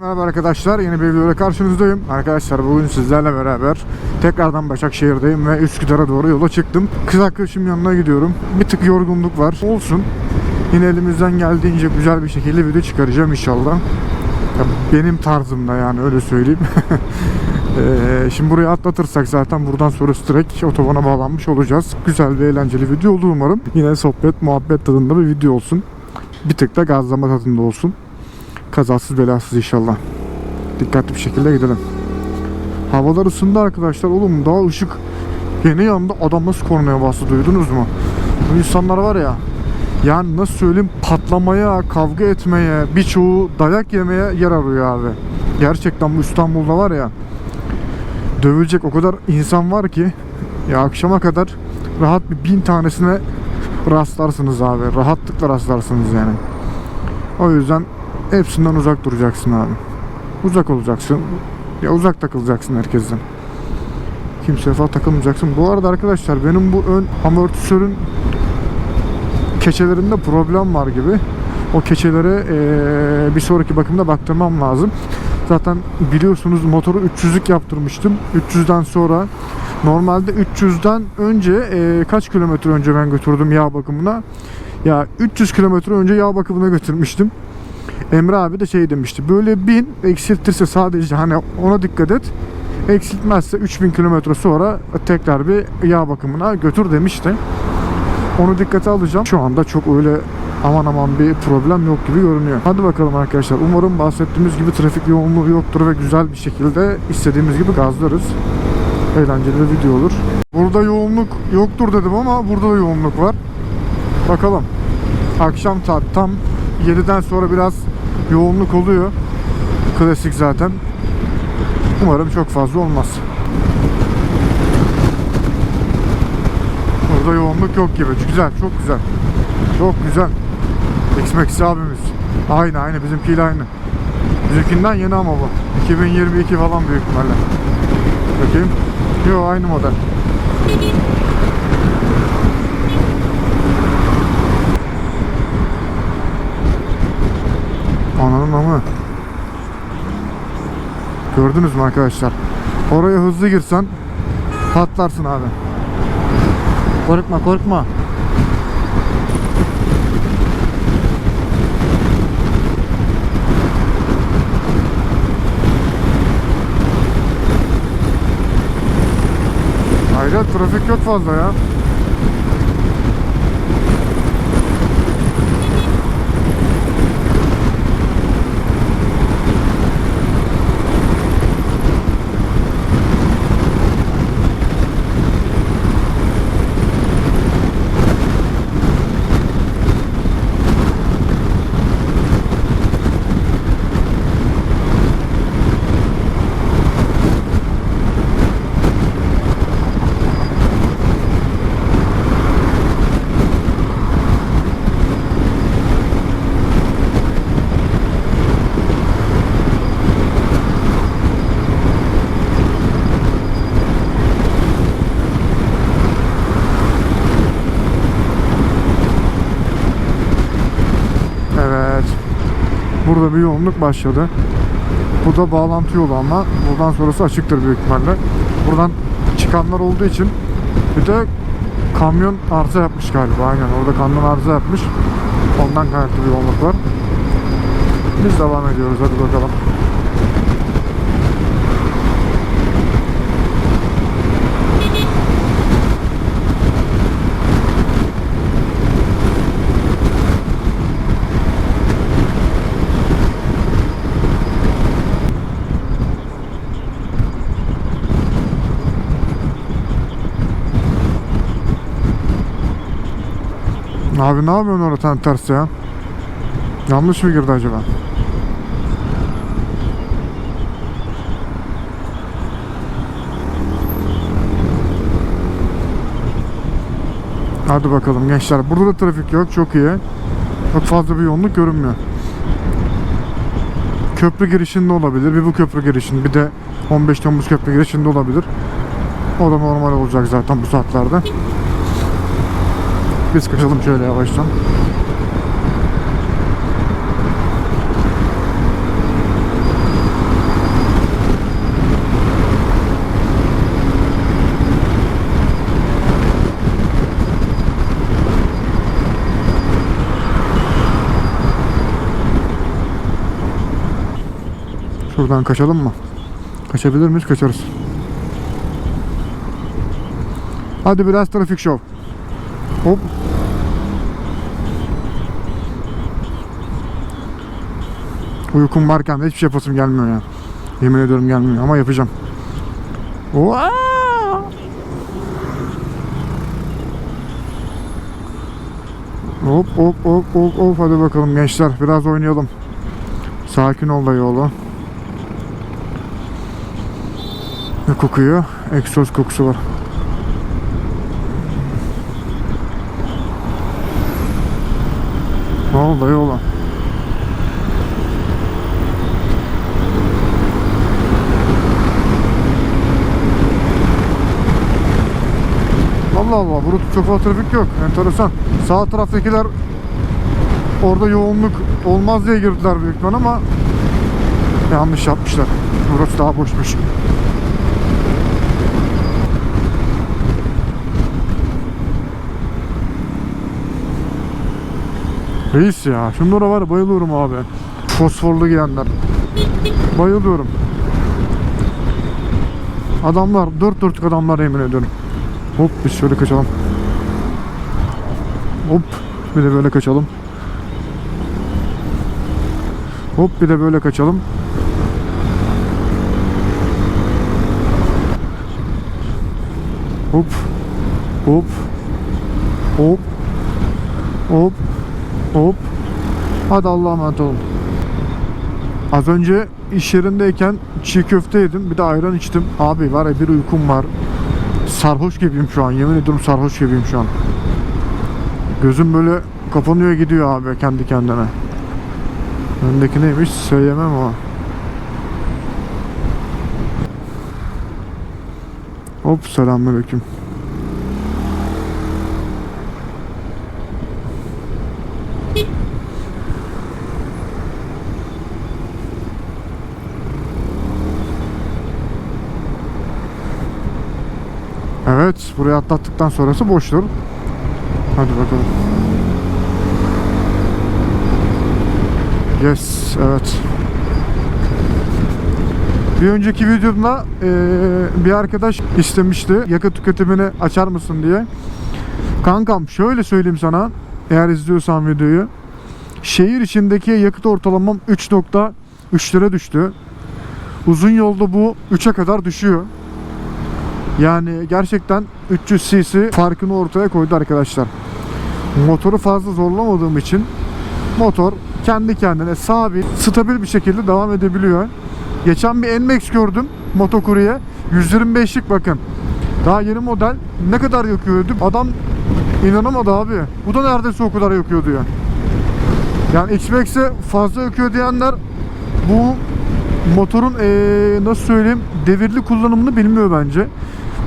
Merhaba arkadaşlar yeni bir videoda karşınızdayım. Arkadaşlar bugün sizlerle beraber tekrardan Başakşehir'deyim ve Üsküdar'a doğru yola çıktım. Kız arkadaşımın yanına gidiyorum. Bir tık yorgunluk var. Olsun. Yine elimizden geldiğince güzel bir şekilde video çıkaracağım inşallah. Ya benim tarzımda yani öyle söyleyeyim. Ee, şimdi buraya atlatırsak zaten buradan sonra direkt otobana bağlanmış olacağız. Güzel ve eğlenceli video olur umarım. Yine sohbet, muhabbet tadında bir video olsun. Bir tık da gazlama tadında olsun. Kazasız belasız inşallah. Dikkatli bir şekilde gidelim. Havalar ısındı arkadaşlar. Oğlum daha ışık yeni yandı. Adam nasıl kornaya bastı duydunuz mu? Bu insanlar var ya yani nasıl söyleyeyim patlamaya, kavga etmeye, birçoğu dayak yemeye yer arıyor abi. Gerçekten bu İstanbul'da var ya dövülecek o kadar insan var ki ya akşama kadar rahat bir bin tanesine rastlarsınız abi. Rahatlıkla rastlarsınız yani. O yüzden hepsinden uzak duracaksın abi. Uzak olacaksın. Ya uzak takılacaksın herkesten. Kimseye falan takılmayacaksın. Bu arada arkadaşlar benim bu ön amortisörün keçelerinde problem var gibi. O keçelere eee, bir sonraki bakımda baktırmam lazım. Zaten biliyorsunuz motoru 300'lük yaptırmıştım. 300'den sonra normalde 300'den önce eee, kaç kilometre önce ben götürdüm yağ bakımına. Ya 300 kilometre önce yağ bakımına götürmüştüm. Emre abi de şey demişti. Böyle bin eksiltirse sadece hani ona dikkat et. Eksiltmezse 3000 kilometre sonra tekrar bir yağ bakımına götür demişti. Onu dikkate alacağım. Şu anda çok öyle aman aman bir problem yok gibi görünüyor. Hadi bakalım arkadaşlar. Umarım bahsettiğimiz gibi trafik yoğunluğu yoktur ve güzel bir şekilde istediğimiz gibi gazlarız. Eğlenceli bir video olur. Burada yoğunluk yoktur dedim ama burada da yoğunluk var. Bakalım. Akşam tam 7'den sonra biraz yoğunluk oluyor. Klasik zaten. Umarım çok fazla olmaz. Burada yoğunluk yok gibi. Güzel, çok güzel. Çok güzel. X-Max abimiz. Aynı aynı bizimkiyle aynı. Bizimkinden yeni ama bu. 2022 falan büyük ihtimalle. Bakayım. Yok aynı model. Amı. Gördünüz mü arkadaşlar? Oraya hızlı girsen patlarsın abi. Korkma korkma. Hayır trafik yok fazla ya. Evet. Burada bir yoğunluk başladı. Bu da bağlantı yolu ama buradan sonrası açıktır büyük ihtimalle. Buradan çıkanlar olduğu için bir de kamyon arıza yapmış galiba. Aynen orada kamyon arıza yapmış. Ondan kaynaklı bir yoğunluk var. Biz devam ediyoruz hadi bakalım. Abi ne yapıyorsun orada ters ya? Yanlış mı girdi acaba? Hadi bakalım gençler. Burada da trafik yok. Çok iyi. Çok fazla bir yoğunluk görünmüyor. Köprü girişinde olabilir. Bir bu köprü girişinde. Bir de 15 Temmuz köprü girişinde olabilir. O da normal olacak zaten bu saatlerde. Biz kaçalım şöyle yavaştan. Şuradan kaçalım mı? Kaçabilir miyiz? Kaçarız. Hadi biraz trafik şov. Hop. Uykum varken de hiçbir şey yapasım gelmiyor ya. Yemin ediyorum gelmiyor ama yapacağım. Vaa! Hop hop hop hop hop hadi bakalım gençler biraz oynayalım. Sakin ol dayı oğlu. Ne kokuyor? Egzoz kokusu var. Ne oldu dayı oğlu? Allah Allah burada çok fazla trafik yok. Enteresan. Sağ taraftakiler orada yoğunluk olmaz diye girdiler büyük ihtimal ama yanlış yapmışlar. Burası daha boşmuş. Reis ya şunlara var bayılıyorum abi. Fosforlu giyenler. Bayılıyorum. Adamlar dört dörtlük adamlar yemin ediyorum. Hop biz şöyle kaçalım. Hop bir de böyle kaçalım. Hop bir de böyle kaçalım. Hop. Hop. Hop. Hop. Hop. Hadi Allah'a emanet olun. Az önce iş yerindeyken çiğ köfte yedim. Bir de ayran içtim. Abi var ya bir uykum var. Sarhoş gibiyim şu an. Yemin ediyorum sarhoş gibiyim şu an. Gözüm böyle kapanıyor gidiyor abi kendi kendine. Öndeki neymiş? Söyleyemem ama. Hop selamünaleyküm. Evet, burayı atlattıktan sonrası boştur. Hadi bakalım. Yes, evet. Bir önceki videomda eee, bir arkadaş istemişti yakıt tüketimini açar mısın diye. Kankam şöyle söyleyeyim sana eğer izliyorsan videoyu. Şehir içindeki yakıt ortalamam 3.3 lira düştü. Uzun yolda bu 3'e kadar düşüyor. Yani gerçekten 300 cc farkını ortaya koydu arkadaşlar. Motoru fazla zorlamadığım için motor kendi kendine sabit, stabil bir şekilde devam edebiliyor. Geçen bir NMAX gördüm motokurye. 125'lik bakın. Daha yeni model ne kadar yakıyordu? Adam inanamadı abi. Bu da neredeyse o kadar yakıyordu ya. Yani X-Max'e fazla yakıyor diyenler bu motorun eee, nasıl söyleyeyim devirli kullanımını bilmiyor bence.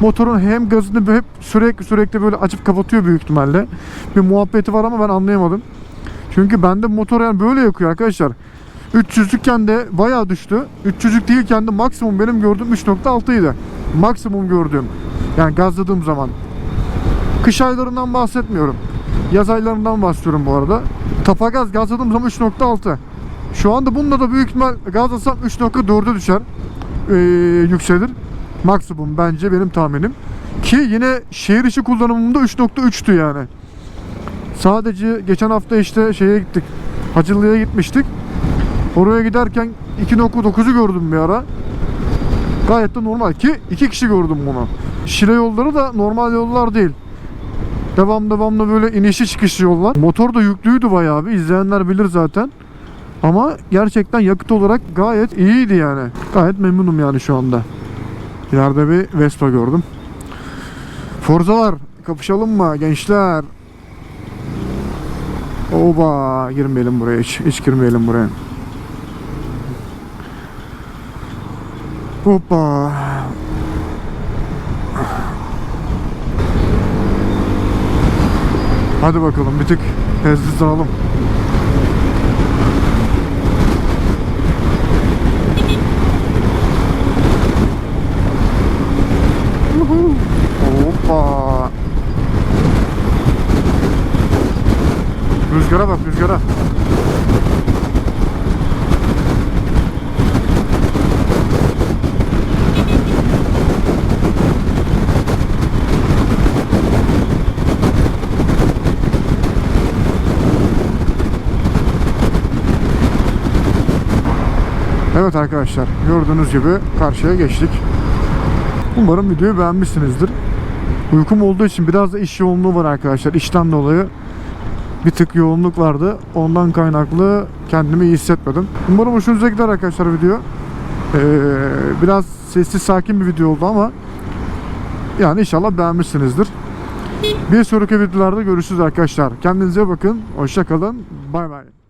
Motorun hem gazını hep sürekli sürekli böyle açıp kapatıyor büyük ihtimalle. Bir muhabbeti var ama ben anlayamadım. Çünkü bende motor yani böyle yakıyor arkadaşlar. 300'lükken de bayağı düştü. 300'lük değilken de maksimum benim gördüğüm 3.6 idi. Maksimum gördüğüm. Yani gazladığım zaman. Kış aylarından bahsetmiyorum. Yaz aylarından bahsediyorum bu arada. Tapagaz gazladığım zaman 3.6. Şu anda bununla da büyük ihtimal gazlasam 3.4'e düşer. Ee, yükselir. Maksimum bence benim tahminim. Ki yine şehir içi kullanımımda 3.3'tü yani. Sadece geçen hafta işte şeye gittik. Hacılı'ya gitmiştik. Oraya giderken 2.9'u gördüm bir ara. Gayet de normal ki iki kişi gördüm bunu. Şile yolları da normal yollar değil. Devam devamlı böyle inişli çıkışlı yollar. Motor da yüklüydü bayağı bir. İzleyenler bilir zaten. Ama gerçekten yakıt olarak gayet iyiydi yani. Gayet memnunum yani şu anda. İleride bir Vespa gördüm. Forzalar kapışalım mı gençler? Oba girmeyelim buraya hiç. Hiç girmeyelim buraya. Hoppa. Hadi bakalım bir tık hızlanalım. Hoppa. Rüzgara bak rüzgara. Evet arkadaşlar gördüğünüz gibi karşıya geçtik. Umarım videoyu beğenmişsinizdir. Uykum olduğu için biraz da iş yoğunluğu var arkadaşlar. İşten dolayı bir tık yoğunluk vardı. Ondan kaynaklı kendimi iyi hissetmedim. Umarım hoşunuza gider arkadaşlar video. Ee, biraz sessiz sakin bir video oldu ama yani inşallah beğenmişsinizdir. Bir sonraki videolarda görüşürüz arkadaşlar. Kendinize bakın. Hoşça kalın. Bay bay.